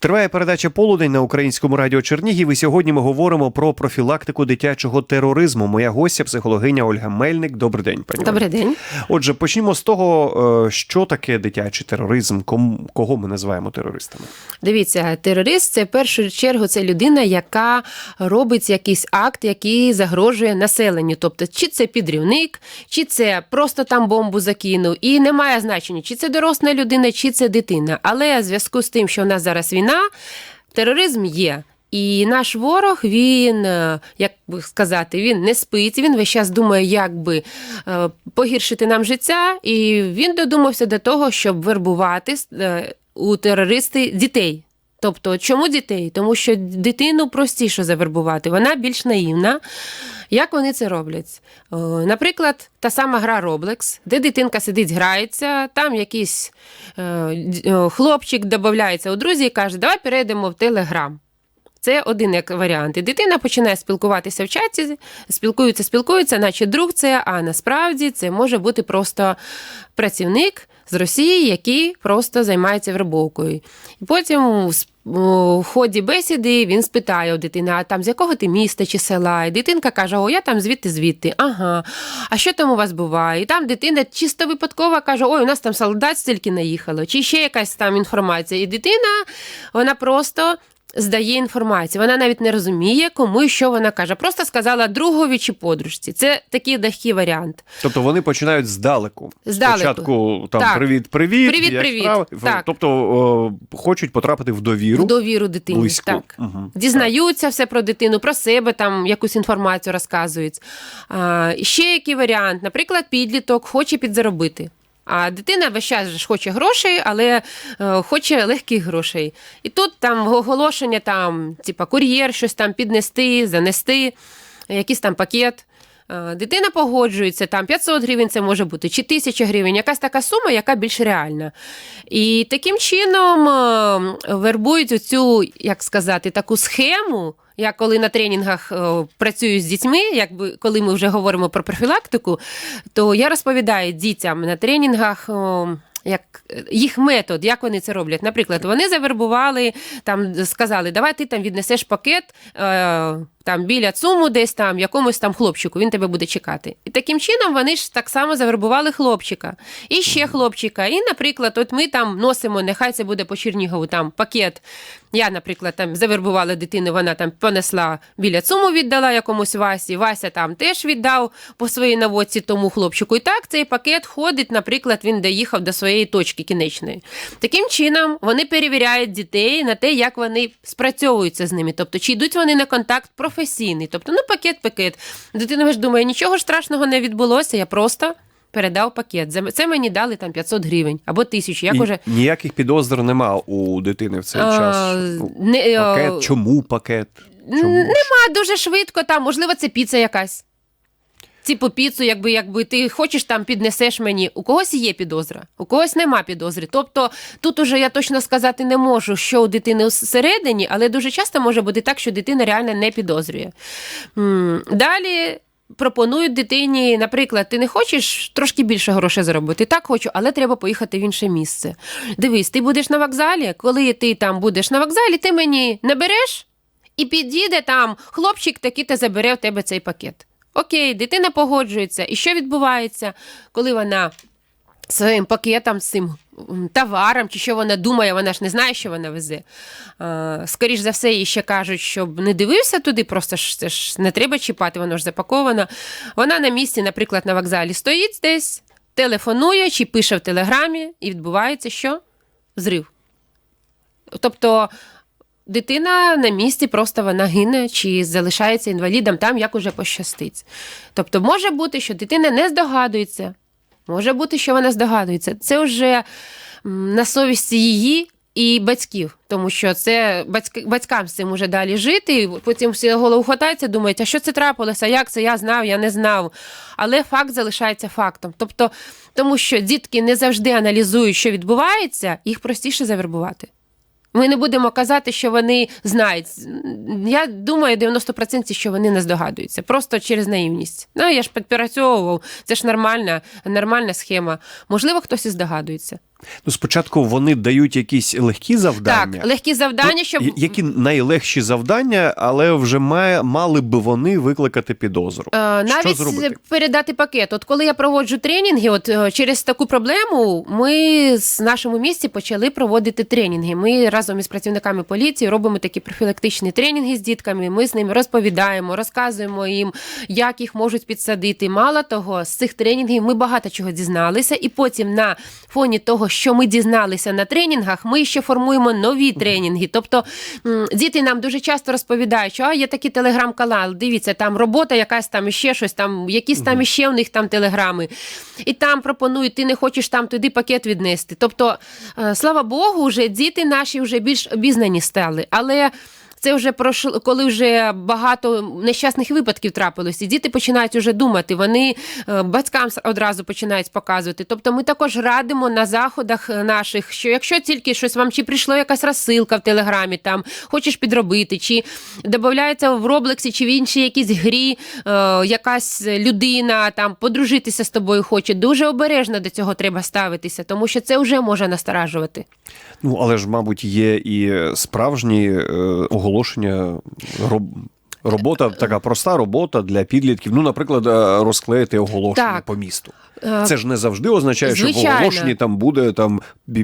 Триває передача Полудень на українському радіо Чернігів. І сьогодні ми говоримо про профілактику дитячого тероризму. Моя гостя, психологиня Ольга Мельник. Добрий день, пані. Добрий день. Отже, почнімо з того, е, що таке дитячий тероризм, кого ми називаємо терористами. Дивіться, терорист це в першу чергу це людина, яка робить якийсь акт, який загрожує населенню. Тобто, чи це підрівник, чи це просто там бомбу закинув. І немає значення, чи це доросла людина, чи це дитина. Але в зв'язку з тим, що в нас зараз війна, тероризм є. І наш ворог, він, е, як би сказати, він не спить, він весь час думає, як би е, погіршити нам життя, і він додумався до того, щоб вербувати е, у терористи дітей. Тобто, чому дітей? Тому що дитину простіше завербувати, вона більш наївна. Як вони це роблять? Е, Наприклад, та сама гра Roblox, де дитинка сидить, грається, там якийсь е, е, хлопчик додається у друзі і каже, давай перейдемо в Телеграм. Це один як варіант. І дитина починає спілкуватися в чаті, спілкується, спілкується, наче друг це, а насправді це може бути просто працівник з Росії, які просто займаються вербовкою. І потім в ході бесіди він спитає у дитини, а там з якого ти міста чи села? І дитинка каже: О, я там звідти звідти. Ага. А що там у вас буває? І там дитина чисто випадково каже: Ой, у нас там солдат стільки наїхало, чи ще якась там інформація. І дитина, вона просто. Здає інформацію, вона навіть не розуміє, кому і що вона каже. Просто сказала другові чи подружці. Це такий легкий варіант. Тобто вони починають здалеку. Здалеку. Спочатку там Так. привіт, привіт, Привіт, привіт. справи? Так. Тобто о, хочуть потрапити в довіру. В довіру дитині. близьку. Так. Мгм. Дізнаються все про дитину, про себе, там якусь інформацію розказують. А, ще який варіант? Наприклад, підліток хоче підзаробити. А дитина весь час ж хоче грошей, але е, хоче легких грошей. І тут там оголошення, там, типа кур'єр, щось там піднести, занести, якийсь там пакет. Е, Дитина погоджується, там 500 гривень це може бути, чи 1000 гривень, якась така сума, яка більш реальна. І таким чином е, вербують оцю, як сказати, таку схему. Я коли на тренінгах е, працюю з дітьми, якби коли ми вже говоримо про профілактику, то я розповідаю дітям на тренінгах. Як їх метод, як вони це роблять? Наприклад, вони завербували, там сказали, давай ти там віднесеш пакет е, там біля цуму, десь там якомусь там хлопчику, він тебе буде чекати. І таким чином вони ж так само завербували хлопчика і ще хлопчика. І, наприклад, от ми там носимо, нехай це буде по Чернігову там пакет. Я, наприклад, там завербувала дитину, вона там понесла біля цуму, віддала якомусь Васі. Вася там теж віддав по своїй наводці тому хлопчику. І так цей пакет ходить, наприклад, він доїхав до своєї точки кінечної. Таким чином вони перевіряють дітей на те, як вони спрацьовуються з ними. Тобто, чи йдуть вони на контакт професійний. Тобто, ну пакет, пакет. Дитина ж думає, нічого ж страшного не відбулося, я просто. Передав пакет. Це мені дали там 500 гривень або тисячу. Як І уже Ніяких підозр нема у дитини в цей А, час. Не, е, Пакет, чому пакет? Чому? Нема дуже швидко там, можливо, це піца якась. Типу піцу, якби, якби ти хочеш там піднесеш мені. У когось є підозра, у когось нема підозри. Тобто тут уже я точно сказати не можу, що у дитини всередині, але дуже часто може бути так, що дитина реально не підозрює. Далі. Пропонують дитині, наприклад, ти не хочеш трошки більше грошей заробити? Так хочу, але треба поїхати в інше місце. Дивись, ти будеш на вокзалі. Коли ти там будеш на вокзалі, ти мені набереш і підійде там хлопчик такий та забере в тебе цей пакет. Окей, дитина погоджується. І що відбувається, коли вона своїм пакетом, цим товаром, чи що вона думає, вона ж не знає, що вона везе. А, скоріш за все, їй ще кажуть, щоб не дивився туди, просто ж це ж не треба чіпати, воно ж запаковано. Вона на місці, наприклад, на вокзалі стоїть десь, телефонує чи пише в телеграмі, і відбувається що? Зрив. Тобто дитина на місці просто вона гине чи залишається інвалідом там, як уже пощастить. Тобто, може бути, що дитина не здогадується, може бути, що вона здогадується. Це вже на совісті її. І батьків, тому що це батьки, батькам з цим уже далі жити. і Потім всі голову хватаються, думають, а що це трапилося? Як це я знав, я не знав. Але факт залишається фактом. Тобто, тому що дітки не завжди аналізують, що відбувається, їх простіше завербувати. Ми не будемо казати, що вони знають. Я думаю, 90% що вони не здогадуються, просто через наївність. Ну, я ж підпрацьовував, це ж нормальна, нормальна схема. Можливо, хтось і здогадується. Ну, спочатку вони дають якісь легкі завдання. Так, легкі завдання, Ну, щоб Які найлегші завдання, але вже має, мали би вони викликати підозру. Е, Навіть зробити? передати пакет. От коли я проводжу тренінги, от е, через таку проблему ми з нашому місті почали проводити тренінги. Ми разом із працівниками поліції робимо такі профілактичні тренінги з дітками. Ми з ними розповідаємо, розказуємо їм, як їх можуть підсадити. Мало того, з цих тренінгів ми багато чого дізналися, і потім на фоні того, що ми дізналися на тренінгах, ми ще формуємо нові тренінги. Тобто діти нам дуже часто розповідають, що а є такий телеграм-канал, дивіться, там робота якась там іще щось, там якісь там іще у них там телеграми. І там пропонують, ти не хочеш там туди пакет віднести. Тобто, е, слава Богу, вже діти наші вже більш обізнані стали. Але це вже пройшло, коли вже багато нещасних випадків трапилось, і діти починають вже думати. Вони е, батькам одразу починають показувати. Тобто, ми також радимо на заходах е, наших, що якщо тільки щось вам чи прийшло якась розсилка в телеграмі, там хочеш підробити, чи додається в Роблексі, чи в іншій якійсь грі е, якась людина там подружитися з тобою хоче. Дуже обережно до цього треба ставитися, тому що це вже може насторажувати. Ну, але ж, мабуть, є і справжні е, оголошення. Роб... Робота така проста робота для підлітків. Ну, наприклад, е, розклеїти оголошення Так. по місту. Е, Це ж не завжди означає, що в оголошенні там буде там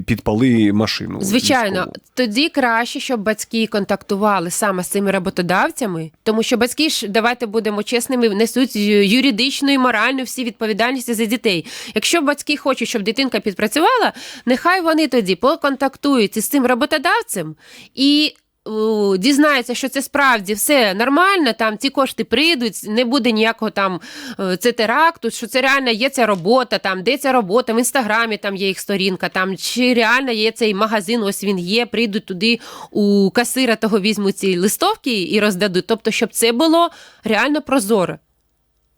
підпали машину. Звичайно, військову. тоді краще, щоб батьки контактували саме з цими роботодавцями, тому що батьки ж давайте будемо чесними, несуть юридичну і моральну всі відповідальності за дітей. Якщо батьки хочуть, щоб дитинка підпрацювала, нехай вони тоді поконтактують із цим роботодавцем і. О, Дізнаються, що це справді все нормально, там ці кошти прийдуть, не буде ніякого там е, це теракту, що це реально є ця робота, там де ця робота, в інстаграмі там є їх сторінка, там чи реально є цей магазин, ось він є, прийдуть туди у касира того візьмуть ці листовки і роздадуть. Тобто, щоб це було реально прозоро.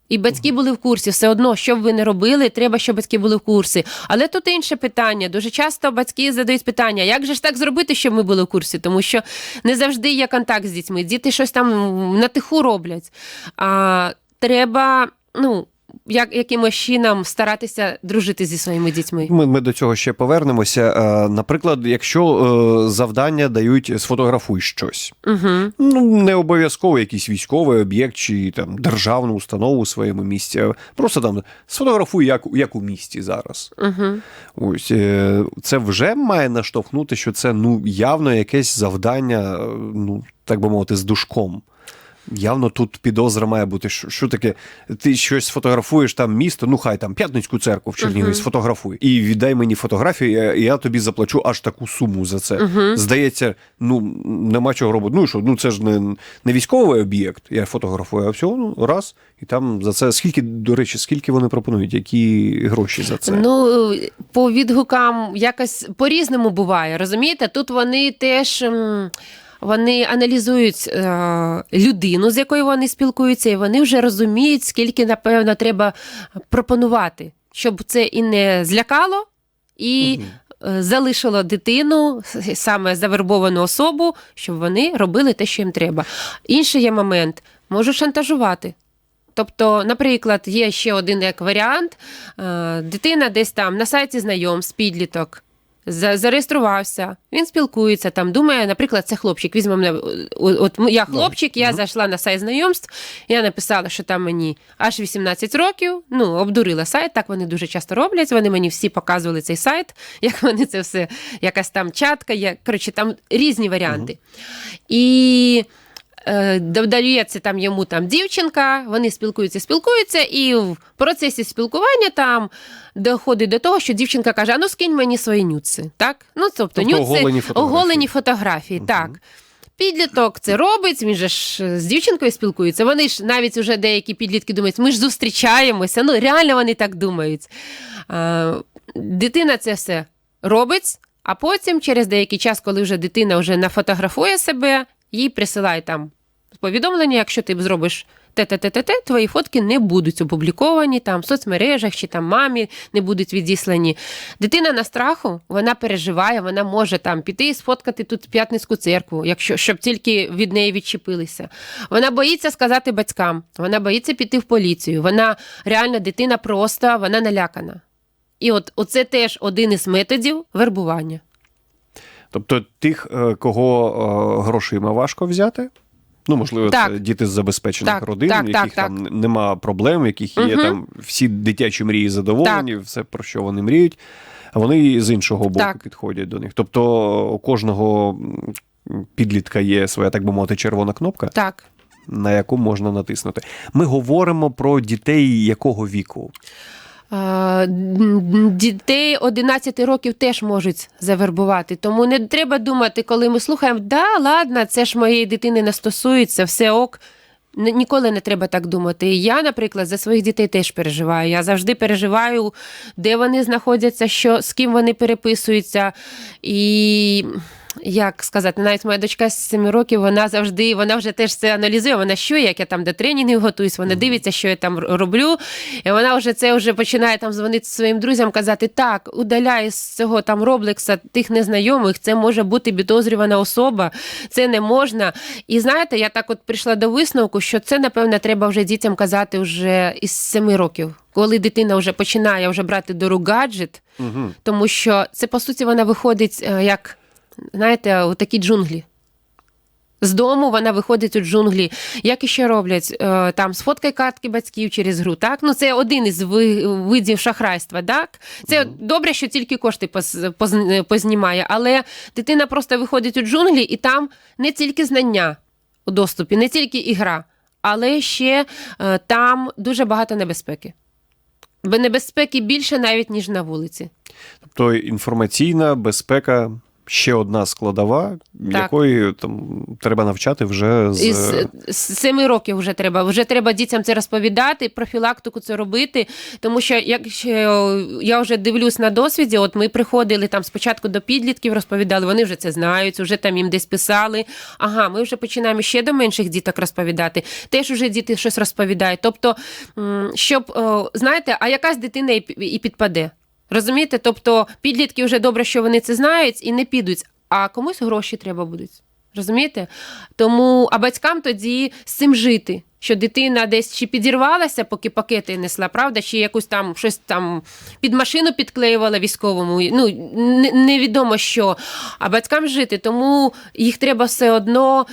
І батьки були в курсі, все одно, що б ви не робили, треба, щоб батьки були в курсі. Але тут інше питання. Дуже часто батьки задають питання, як же ж так зробити, щоб ми були в курсі? Тому що не завжди є контакт з дітьми. Діти щось там на тиху роблять. А треба, ну, як, якимось чином старатися дружити зі своїми дітьми. Ми, ми до цього ще повернемося. Е, Наприклад, якщо е, завдання дають сфотографуй щось. Угу. Ну, не обов'язково якийсь військовий об'єкт чи там державну установу у своєму місті. а Просто там сфотографуй, як, як у місті зараз. Угу. Ось е, це вже має наштовхнути, що це ну явно якесь завдання, е, ну так би мовити, з душком. Явно тут підозра має бути. Що, що таке? Ти щось фотографуєш там місто, ну хай там П'ятницьку церкву в Чернігові Мгм. сфотографуй. І віддай мені фотографію, я, я тобі заплачу аж таку суму за це. Здається, ну нема чого робити. Ну що, ну це ж не, не військовий об'єкт. Я фотографую, а всього ну, раз, і там за це скільки, до речі, скільки вони пропонують, які гроші за це? Ну, по відгукам якось по-різному буває. Розумієте? Тут вони теж. м, Вони аналізують е, людину, з якою вони спілкуються, і вони вже розуміють, скільки, напевно, треба пропонувати, щоб це і не злякало, і е, залишило дитину, саме завербовану особу, щоб вони робили те, що їм треба. Інший є момент, можуть шантажувати. Тобто, наприклад, є ще один як варіант: е, дитина десь там на сайті знайомств, підліток. За- Зареєструвався, він спілкується там. Думає, наприклад, це хлопчик. Візьмемо мене. От, от я хлопчик, я зайшла на сайт знайомств. Я написала, що там мені аж 18 років. Ну, обдурила сайт. Так вони дуже часто роблять. Вони мені всі показували цей сайт, як вони це все, якась там чатка. є. Коротше, там різні варіанти. І додається там йому там дівчинка, вони спілкуються, спілкуються, і в процесі спілкування там доходить до того, що дівчинка каже: а ну скинь мені свої нюци. Так? Ну, тобто, Тобто нюци, оголені фотографії. оголені фотографії, так. Підліток це робить, він же ж е, з дівчинкою спілкується. Вони ж навіть вже деякі підлітки думають, ми ж зустрічаємося. Ну, реально вони так думають. Е, дитина це все робить, а потім, через деякий час, коли вже дитина вже нафотографує себе, їй присилає там повідомлення, якщо ти зробиш те-те-те-те, твої фотки не будуть опубліковані там в соцмережах чи там мамі не будуть відіслані. Дитина на страху, вона переживає, вона може там піти і сфоткати тут п'ятницьку церкву, якщо щоб тільки від неї відчепилися. Вона боїться сказати батькам, вона боїться піти в поліцію. Вона реально дитина проста, вона налякана. І от оце теж один із методів вербування. Тобто тих, е, кого е, грошима важко взяти. Ну, можливо, Так. це діти з забезпечених Так, родин, так, в так, яких так. там нема проблем, в яких є Мгм. там всі дитячі мрії задоволені, все про що вони мріють. А вони з іншого боку Так. підходять до них. Тобто у кожного підлітка є своя, так би мовити, червона кнопка, Так. на яку можна натиснути. Ми говоримо про дітей якого віку? Е, Дітей 11 років теж можуть завербувати. Тому не треба думати, коли ми слухаємо, да, ладно, це ж моєї дитини не стосується, все ок. Ніколи не треба так думати. Я, наприклад, за своїх дітей теж переживаю. Я завжди переживаю, де вони знаходяться, що, з ким вони переписуються. І як сказати, навіть моя дочка з 7 років, вона завжди, вона вже теж це аналізує. Вона що, як я там до тренінгів готуюсь, вона дивиться, що я там роблю. І вона вже це вже починає там дзвонити своїм друзям, казати: так, удаляй з цього там Роблекса тих незнайомих, це може бути підозрювана особа, це не можна. І знаєте, я так от прийшла до висновку, що це, напевне, треба вже дітям казати вже із 7 років. Коли дитина вже починає вже брати до рук гаджет, Угу. тому що це по суті вона виходить е, як, знаєте, у такі джунглі. З дому вона виходить у джунглі. Як іще роблять? Е, Там сфоткай картки батьків через гру. Так? Ну, це один із видів шахрайства. Так? Це добре, що тільки кошти поз- поз- познімає, але дитина просто виходить у джунглі, і там не тільки знання у доступі, не тільки ігра, але ще е, там дуже багато небезпеки. Небезпеки більше навіть, ніж на вулиці. Тобто інформаційна безпека ще одна складова, якої там треба навчати вже з. Із з семи років вже треба. Вже треба дітям це розповідати, профілактику це робити. Тому що якщо я вже дивлюсь на досвіді, от ми приходили там спочатку до підлітків, розповідали, вони вже це знають, вже там їм десь писали. Ага, ми вже починаємо ще до менших діток розповідати. Теж вже діти щось розповідають. Тобто, щоб знаєте, а якась дитина і підпаде. Розумієте? Тобто підлітки вже добре, що вони це знають і не підуть, а комусь гроші треба будуть. Розумієте? Тому, а батькам тоді з цим жити. Що дитина десь чи підірвалася, поки пакети несла, правда, чи якусь там щось там під машину підклеювала військовому. Ну невідомо що. А батькам жити, тому їх треба все одно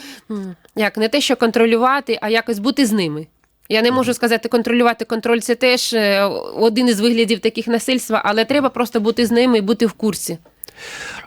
як не те, що контролювати, а якось бути з ними. Я не можу сказати контролювати контроль, це теж е, один із виглядів таких насильства, але треба просто бути з ними і бути в курсі.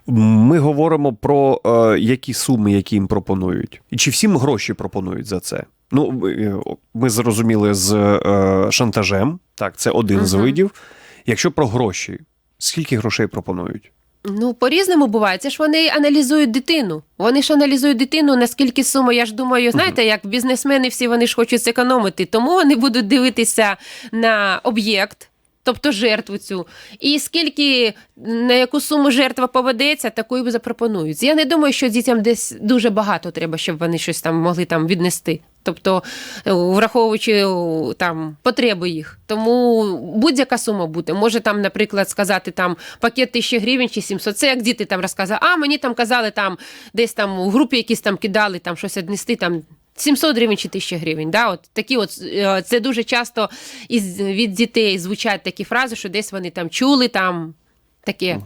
Ми говоримо про е, які суми, які їм пропонують, і чи всім гроші пропонують за це. Ну, е, ми зрозуміли з е, шантажем, так, це один з видів. Якщо про гроші, скільки грошей пропонують? Ну, по-різному буває. Це ж вони аналізують дитину. Вони ж аналізують дитину, наскільки сума. Я ж думаю, знаєте, як бізнесмени всі вони ж хочуть зекономити, тому вони будуть дивитися на об'єкт. Тобто жертву цю. І скільки на яку суму жертва поведеться, таку і запропонують. Я не думаю, що дітям десь дуже багато треба, щоб вони щось там могли там віднести. Тобто, е, враховуючи е, там потреби їх. Тому будь-яка сума буде. Може там, наприклад, сказати там пакет 1000 гривень чи 700. Це як діти там розказали, а мені там казали там десь там у групі якісь там кидали там щось віднести там. 700 гривень чи 1000 гривень. Да? От такі от, е, це дуже часто із, від дітей звучать такі фрази, що десь вони там чули, там таке.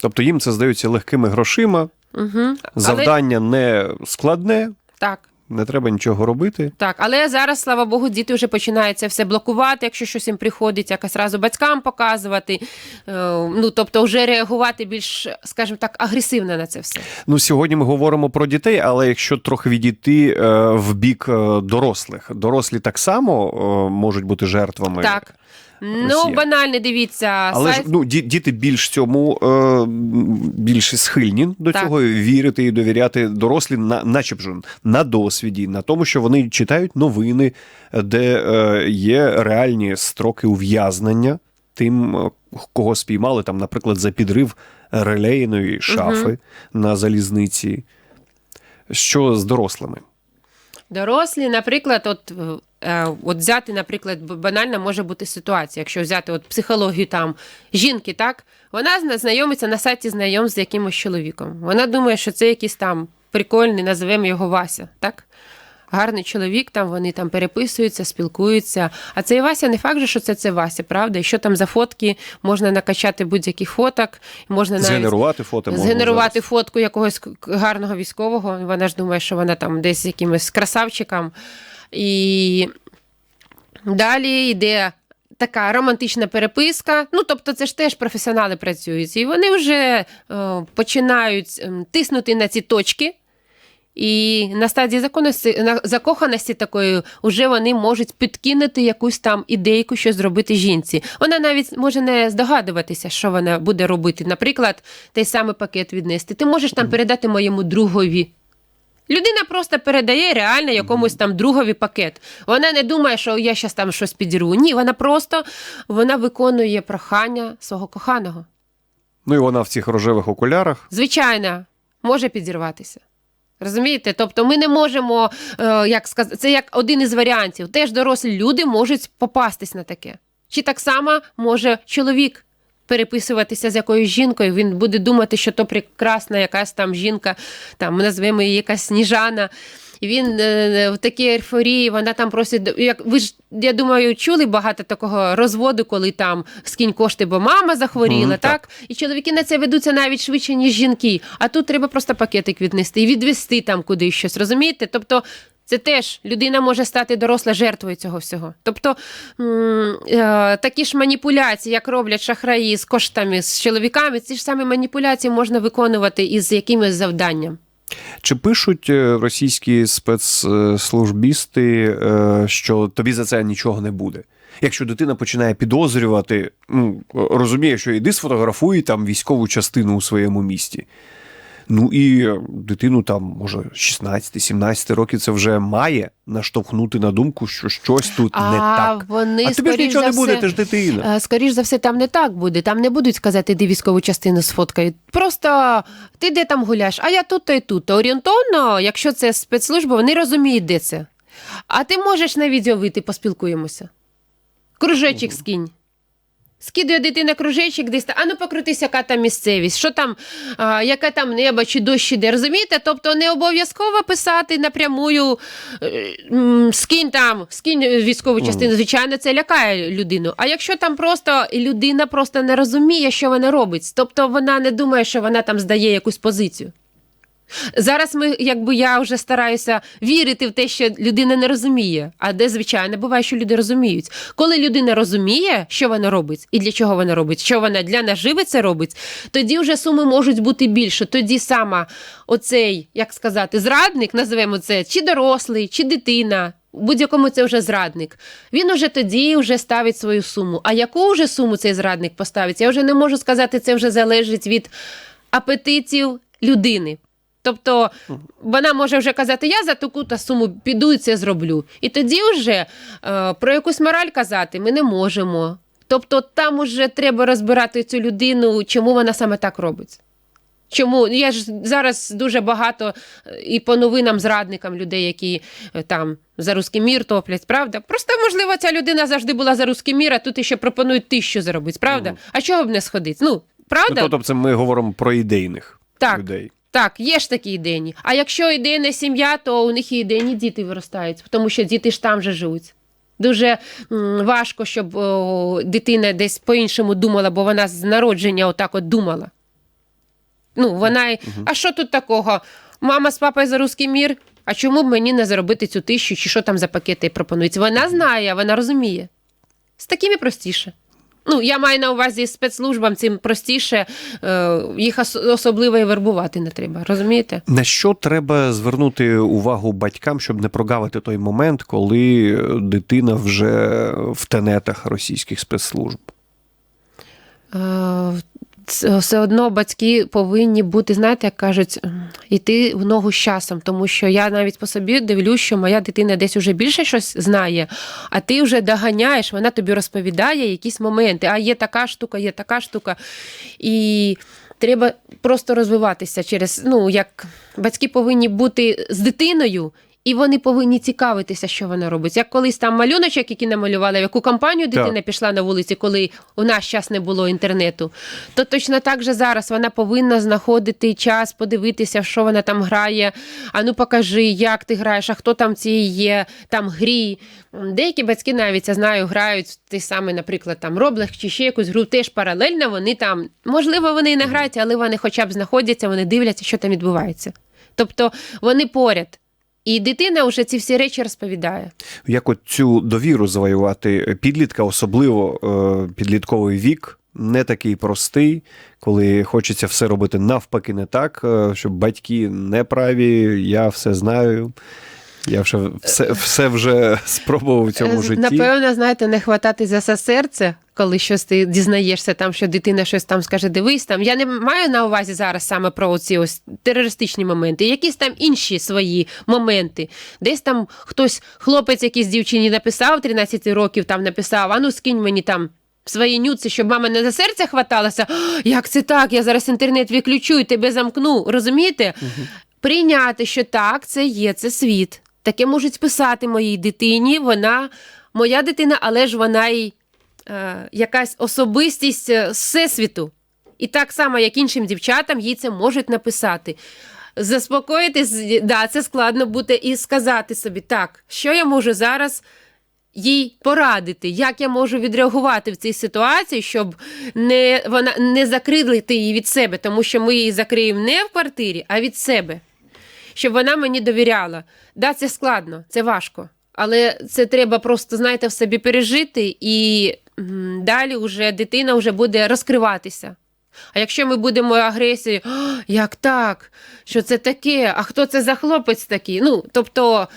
Тобто їм це здаються легкими грошима, Угу. Але, завдання не складне, так. Не треба нічого робити. Так, але зараз, слава Богу, діти вже починають це все блокувати, якщо щось їм приходить, якось разу батькам показувати. Е, ну, тобто, вже реагувати більш, скажімо так, агресивно на це все. Ну, сьогодні ми говоримо про дітей, але якщо трохи відійти е, в бік е, дорослих, дорослі так само можуть бути жертвами. Так. Ну, Росія. банально, дивіться, Але ж ну, ді- діти більш цьому е, більш схильні до Так. цього вірити і довіряти дорослі, на, начебто на досвіді, на тому, що вони читають новини, де е, є реальні строки ув'язнення тим, е, кого спіймали, там, наприклад, за підрив релейної шафи на залізниці. Що з дорослими? Дорослі, наприклад, от, е, от взяти, наприклад, банальна може бути ситуація, якщо взяти от психологію там жінки, так вона знайомиться на сайті знайомств з якимось чоловіком. Вона думає, що це якийсь там прикольний, називемо його Вася, так? Гарний чоловік, там вони там переписуються, спілкуються. А цей Вася не факт, же, що це це Вася, правда? І що там за фотки, можна накачати будь-яких фоток, можна навіть Згенерувати фото згенерувати фотку якогось гарного військового. Вона ж думає, що вона там десь з якимось красавчиком. І далі йде. Така романтична переписка. Ну, тобто, це ж теж професіонали працюють. І вони вже е, починають ем, тиснути на ці точки. І на стадії законності, на- закоханості такої вже вони можуть підкинути якусь там ідейку, що зробити жінці. Вона навіть може не здогадуватися, що вона буде робити. Наприклад, той самий пакет віднести. Ти можеш там передати моєму другові. Людина просто передає реально якомусь там другові пакет. Вона не думає, що я зараз там щось підірву. Ні, вона просто вона виконує прохання свого коханого. Ну і вона в цих рожевих окулярах. Звичайно, може підірватися. Розумієте? Тобто ми не можемо, е, як сказати, це як один із варіантів. Теж дорослі люди можуть попастись на таке. Чи так само може чоловік переписуватися з якоюсь жінкою, він буде думати, що то прекрасна якась там жінка, там назвемо її якась сніжана. І він е, в такій ейфорії, вона там просить, як ви ж, я думаю, чули багато такого розводу, коли там скинь кошти, бо мама захворіла, Мгм, так. так? І чоловіки на це ведуться навіть швидше, ніж жінки. А тут треба просто пакетик віднести і відвести там кудись щось, розумієте? Тобто. Це теж людина може стати доросла жертвою цього всього. Тобто е, такі ж маніпуляції, як роблять шахраї з коштами, з чоловіками, ці ж самі маніпуляції можна виконувати із якимось завданням. Чи пишуть е, російські спецслужбісти, е, що тобі за це нічого не буде? Якщо дитина починає підозрювати, ну розуміє, що іди сфотографуй там військову частину у своєму місті. Ну і дитину там, може, 16-17 років це вже має наштовхнути на думку, що щось тут а не так. вони а тобі ж нічого не буде, все- ти ж дитина. Е, Скоріш за все, там не так буде. Там не будуть сказати, іди військову частину сфоткають. Просто ти де там гуляш, а я тут то і тут. То орієнтовно, якщо це спецслужба, вони розуміють, де це. А ти можеш на відео вийти, поспілкуємося. Кружечок скинь. Скидує дитина кружечок десь, а ну покрутись, яка там місцевість, що там, а, яке там небо чи дощ іде, розумієте? Тобто не обов'язково писати напрямую е, скинь там, скинь військову частину. Звичайно, це лякає людину. А якщо там просто людина просто не розуміє, що вона робить, тобто вона не думає, що вона там здає якусь позицію. Зараз ми, якби я вже стараюся вірити в те, що людина не розуміє. А де, звичайно, буває, що люди розуміють. Коли людина розуміє, що вона робить і для чого вона робить, що вона для наживи це робить, тоді вже суми можуть бути більше. Тоді саме оцей, як сказати, зрадник, називаємо це, чи дорослий, чи дитина. У будь-якому це вже зрадник. Він уже тоді вже ставить свою суму. А яку вже суму цей зрадник поставить? Я вже не можу сказати, це вже залежить від апетитів людини. Тобто вона може вже казати, я за таку та суму піду і це зроблю. І тоді вже е, про якусь мораль казати ми не можемо. Тобто там уже треба розбирати цю людину, чому вона саме так робить. Чому я ж зараз дуже багато е, і по новинам зрадникам людей, які е, там за русський мір топлять, правда? Просто можливо, ця людина завжди була за русський мір, а тут ще пропонують тисячу заробити, правда? А чого б не сходити? Ну, правда? Ну, тобто, це ми говоримо про ідейних Так. людей. Так, є ж такі ідейні. А якщо ідейна сім'я, то у них і ідейні діти виростають, тому що діти ж там же живуть. Дуже важко, щоб о, дитина десь по-іншому думала, бо вона з народження отак от думала. Ну, вона, й- а що тут такого? Мама з папою за русський мір, а чому б мені не заробити цю тисячу, чи що там за пакети пропонуються? Вона знає, вона розуміє. З такими простіше. Ну, я маю на увазі спецслужбам цим простіше, е, їх особливо і вербувати не треба, розумієте? На що треба звернути увагу батькам, щоб не прогавити той момент, коли дитина вже в тенетах російських спецслужб? Е, все одно батьки повинні бути, знаєте, як кажуть, йти в ногу з часом, тому що я навіть по собі дивлюсь, що моя дитина десь уже більше щось знає, а ти вже доганяєш, вона тобі розповідає якісь моменти. А є така штука, є така штука. І треба просто розвиватися через, ну, як батьки повинні бути з дитиною. І вони повинні цікавитися, що вона робить. Як колись там малюночок, який намалювали, в яку компанію Так. дитина пішла на вулиці, коли у наш час не було інтернету, то точно так же зараз вона повинна знаходити час, подивитися, що вона там грає. А ну покажи, як ти граєш, а хто там ці є, там грі. Деякі батьки навіть я знаю, грають той самий, наприклад, там Роблех чи ще якусь гру, теж паралельно. Вони там, можливо, вони і не грають, але вони хоча б знаходяться, вони дивляться, що там відбувається. Тобто вони поряд. І дитина вже ці всі речі розповідає. Як от цю довіру завоювати підлітка, особливо е, підлітковий вік, не такий простий, коли хочеться все робити навпаки, не так, е, щоб батьки не праві, я все знаю. Я вже все, все вже спробував в цьому Е, житті. Напевно, знаєте, не хватати за серце, коли щось ти дізнаєшся, там, що дитина щось там скаже, дивись там. Я не маю на увазі зараз саме про ці ось терористичні моменти, якісь там інші свої моменти. Десь там хтось, хлопець якийсь дівчині написав 13 років, там написав, а ну скинь мені там. Свої нюци, щоб мама не за серце хваталася. Як це так? Я зараз інтернет виключу і тебе замкну. Розумієте? Прийняти, що так, це є, це світ. Таке можуть списати моїй дитині. Вона моя дитина, але ж вона й якась особистість е, всесвіту. І так само, як іншим дівчатам, їй це можуть написати. Заспокоїтись, да, це складно буде і сказати собі, так, що я можу зараз їй порадити, як я можу відреагувати в цій ситуації, щоб не, вона, не закрити її від себе, тому що ми її закриємо не в квартирі, а від себе. Щоб вона мені довіряла. Да, це складно, це важко. Але це треба просто, знаєте, в собі пережити, і далі вже дитина вже буде розкриватися. А якщо ми будемо агресією, як так? Що це таке? А хто це за хлопець такий? Ну, тобто,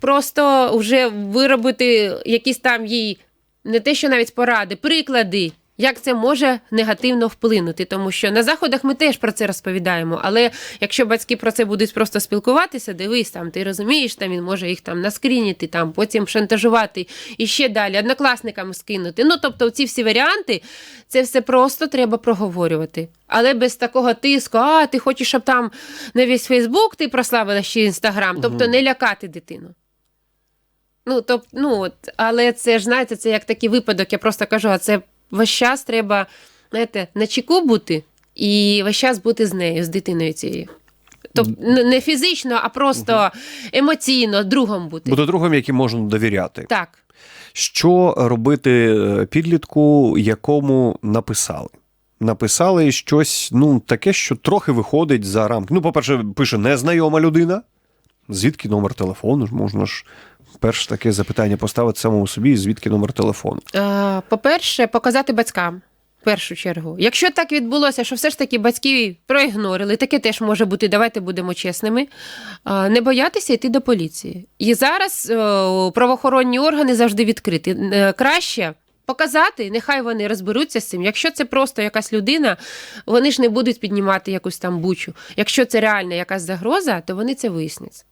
просто вже виробити якісь там їй не те, що навіть поради, приклади, як це може негативно вплинути. Тому що на заходах ми теж про це розповідаємо. Але якщо батьки про це будуть просто спілкуватися, дивись там, ти розумієш, там він може їх там наскрініти, там потім шантажувати і ще далі, однокласникам скинути. Ну тобто, ці всі варіанти, це все просто треба проговорювати. Але без такого тиску, а ти хочеш, щоб там на весь Фейсбук ти прославила ще Інстаграм, тобто не лякати дитину. Ну, тоб, ну, от, але це ж, знаєте, це як такий випадок, я просто кажу, а це весь час треба, знаєте, на чеку бути і весь час бути з нею, з дитиною цією. Тобто не фізично, а просто емоційно, другом бути. Бути другом, яким можна довіряти. Так. Що робити е, підлітку, якому написали? Написали щось ну, таке, що трохи виходить за рамки. Ну, по-перше, пише незнайома людина. Звідки номер телефону? Можна ж перше таке запитання поставити самому собі, звідки номер телефону. Е, По-перше, показати батькам. В першу чергу, якщо так відбулося, що все ж таки батьки проігнорили, таке теж може бути, давайте будемо чесними. е, Не боятися йти до поліції. І зараз е, правоохоронні органи завжди відкриті. Краще показати, нехай вони розберуться з цим. Якщо це просто якась людина, вони ж не будуть піднімати якусь там бучу. Якщо це реальна якась загроза, то вони це вияснять.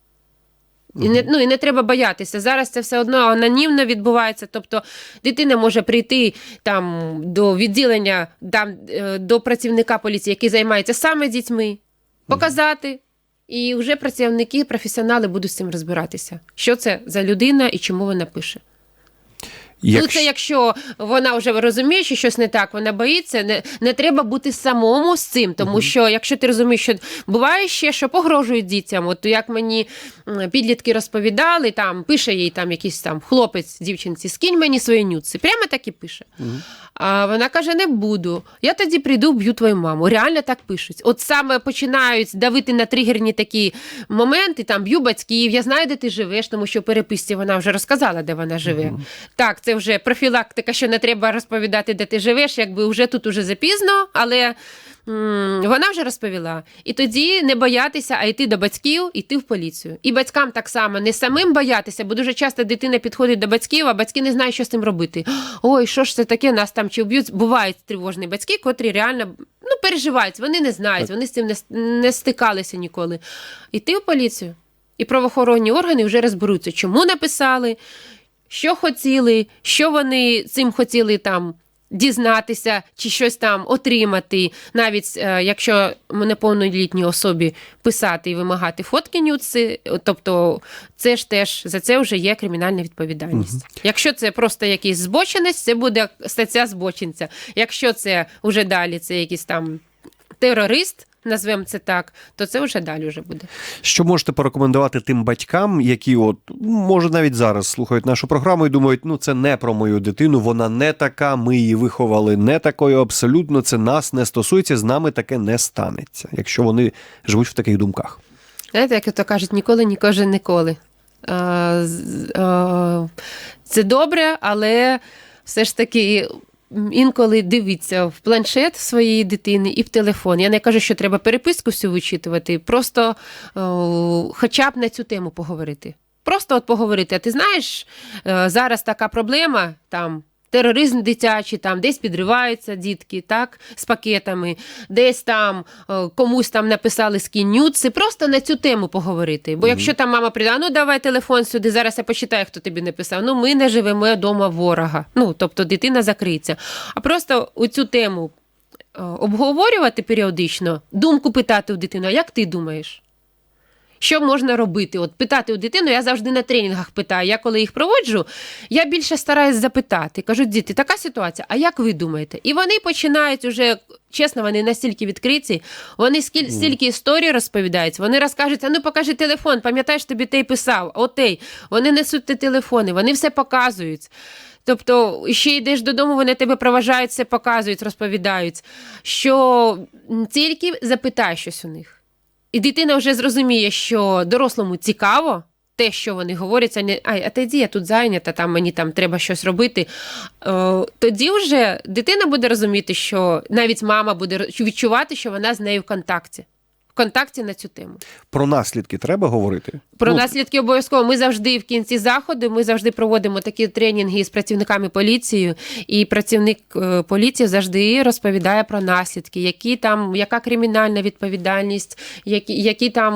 І не, ну, і не треба боятися. Зараз це все одно анонімно відбувається. Тобто дитина може прийти там до відділення там, е, до працівника поліції, який займається саме дітьми, показати. І вже працівники, професіонали будуть з цим розбиратися. Що це за людина і чому вона пише. Ну, це якщо вона вже розуміє, що щось не так, вона боїться, не, не треба бути самому з цим, тому що якщо ти розумієш, що буває ще, що погрожують дітям, от як мені підлітки розповідали, там пише їй там якийсь там хлопець дівчинці, скинь мені свої нюци. Прямо так і пише. А вона каже: не буду. Я тоді прийду, б'ю твою маму. Реально так пишуть. От саме починають давити на тригерні такі моменти, там б'ю батьків, я знаю, де ти живеш, тому що в переписці вона вже розказала, де вона живе. Так, це вже профілактика, що не треба розповідати, де ти живеш, якби вже тут уже запізно, але м, вона вже розповіла. І тоді не боятися, а йти до батьків, йти в поліцію. І батькам так само не самим боятися, бо дуже часто дитина підходить до батьків, а батьки не знають, що з цим робити. Ой, що ж це таке, нас там чи вб'ють. Бувають тривожні батьки, котрі реально ну, переживають, вони не знають, вони з цим не, с- не стикалися ніколи. Йти в поліцію. І правоохоронні органи вже розберуться, чому написали, що хотіли, що вони цим хотіли там дізнатися чи щось там отримати, навіть е, якщо неповнолітній особі писати і вимагати фотки нюци, тобто це ж теж за це вже є кримінальна відповідальність. Якщо це просто якийсь збочинець, це буде стаття збочинця. Якщо це вже далі, це якийсь там терорист. Назвемо це так, то це вже далі вже буде. Що можете порекомендувати тим батькам, які, от може, навіть зараз слухають нашу програму і думають, ну це не про мою дитину, вона не така, ми її виховали не такою, абсолютно це нас не стосується, з нами таке не станеться, якщо вони живуть в таких думках. Знаєте, як то кажуть, ніколи, ніколи. А, Це добре, але все ж таки. Інколи дивіться в планшет своєї дитини і в телефон. Я не кажу, що треба переписку всю вичитувати, просто о, хоча б на цю тему поговорити. Просто от поговорити. А ти знаєш, е, зараз така проблема там. Тероризм дитячий, там десь підриваються дітки, так, з пакетами, десь там е, комусь там написали скинь нюци. Просто на цю тему поговорити. Бо якщо там мама прийде, ну давай телефон сюди, зараз я почитаю, хто тобі написав. Ну, ми не живемо вдома ворога. Ну, тобто дитина закриється. А просто у цю тему е, обговорювати періодично, думку питати у дитину, а як ти думаєш? Що можна робити? От питати у дитину, я завжди на тренінгах питаю. Я коли їх проводжу, я більше стараюсь запитати. Кажу, діти, така ситуація, а як ви думаєте? І вони починають уже, чесно, вони настільки відкриті, вони скіль, стільки історій розповідають, вони розкажуть, а ну покажи телефон, пам'ятаєш, тобі той писав, отей. Вони несуть ті телефони, вони все показують. Тобто, ще йдеш додому, вони тебе проважають, все показують, розповідають. Що тільки запитай щось у них. І дитина вже зрозуміє, що дорослому цікаво те, що вони говорять, а не ай, а тоді я тут зайнята, там мені там треба щось робити. Е, тоді вже дитина буде розуміти, що навіть мама буде відчувати, що вона з нею в контакті. Контакті на цю тему. Про наслідки треба говорити. Про Ну, наслідки обов'язково. Ми завжди в кінці заходу. Ми завжди проводимо такі тренінги з працівниками поліції, і працівник е, поліції завжди розповідає про наслідки, які там, яка кримінальна відповідальність, які, які там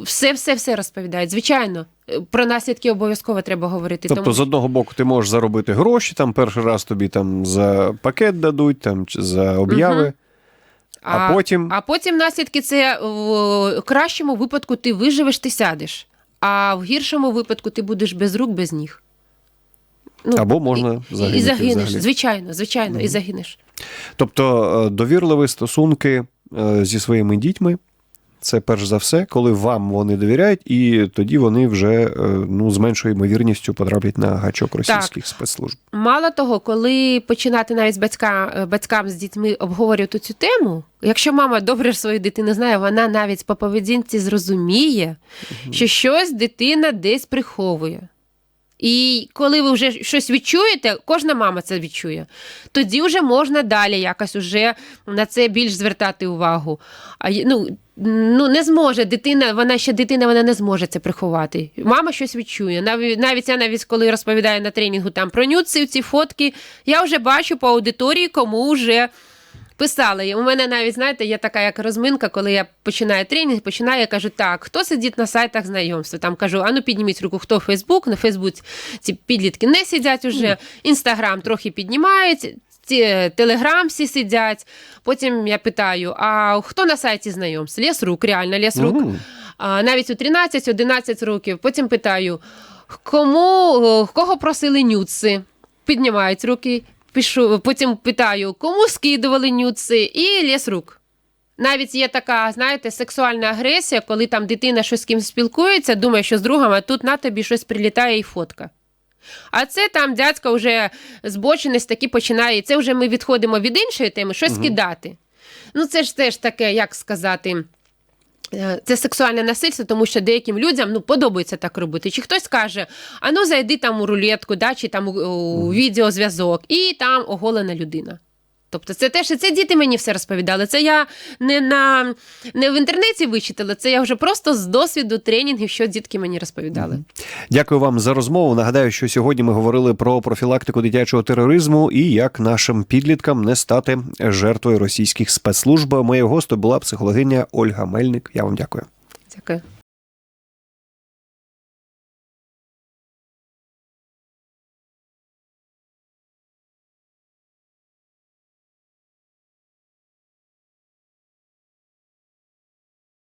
все, все, все розповідають. Звичайно, е, про наслідки обов'язково треба говорити. Тобто, з одного боку, ти можеш заробити гроші, там перший раз тобі там за пакет дадуть, там за обяви, а, потім А потім наслідки це в кращому випадку ти виживеш, ти сядеш, а в гіршому випадку ти будеш без рук, без ніг. Ну, Або можна і, загинути і загинеш. взагалі. Звичайно, звичайно, і загинеш. Тобто е, довірливі стосунки е, зі своїми дітьми. Це перш за все, коли вам вони довіряють, і тоді вони вже е, ну, з меншою ймовірністю потраплять на гачок російських спецслужб. Мало того, коли починати навіть з батька, батькам з дітьми обговорювати цю тему, якщо мама добре своєї свою дитину знає, вона навіть по поведінці зрозуміє, що щось дитина десь приховує. І коли ви вже щось відчуєте, кожна мама це відчує, тоді вже можна далі якось уже на це більш звертати увагу. А ну, ну не зможе дитина, вона ще дитина, вона не зможе це приховати. Мама щось відчує. Навіть навіть я навіть коли розповідаю на тренінгу там про нюци, ці фотки, я вже бачу по аудиторії, кому вже. Писали. У мене навіть, знаєте, є така як розминка, коли я починаю тренінг, починаю, я кажу, так, хто сидить на сайтах знайомства? Там кажу, а ну підніміть руку, хто Фейсбук, на Фейсбуці ці підлітки не сидять уже, Інстаграм трохи піднімають, ці, Телеграм всі сидять. Потім я питаю: а хто на сайті знайомств? Лєсрук, реально, Лєсрук. Мгм. А, навіть у 13-11 років. Потім питаю, кому, кого просили нюци? Піднімають руки. Пишу, потім питаю, кому скидували нюци, і ліс рук. Навіть є така, знаєте, сексуальна агресія, коли там дитина щось з кимось спілкується, думає, що з другом, а тут на тобі щось прилітає і фотка. А це там дядька вже збочинець таки починає. Це вже ми відходимо від іншої теми, щось кидати. Ну, це ж теж таке, як сказати. Е, Це сексуальне насильство, тому що деяким людям ну, подобається так робити. Чи хтось каже, а ну зайди там у рулетку, да, чи там у, у відеозв'язок, і там оголена людина. Тобто це теж це діти мені все розповідали. Це я не на не в інтернеті вичитала, це я вже просто з досвіду тренінгів, що дітки мені розповідали. Дякую вам за розмову. Нагадаю, що сьогодні ми говорили про профілактику дитячого тероризму і як нашим підліткам не стати жертвою російських спецслужб. Моєю гостю була психологиня Ольга Мельник. Я вам дякую. Дякую.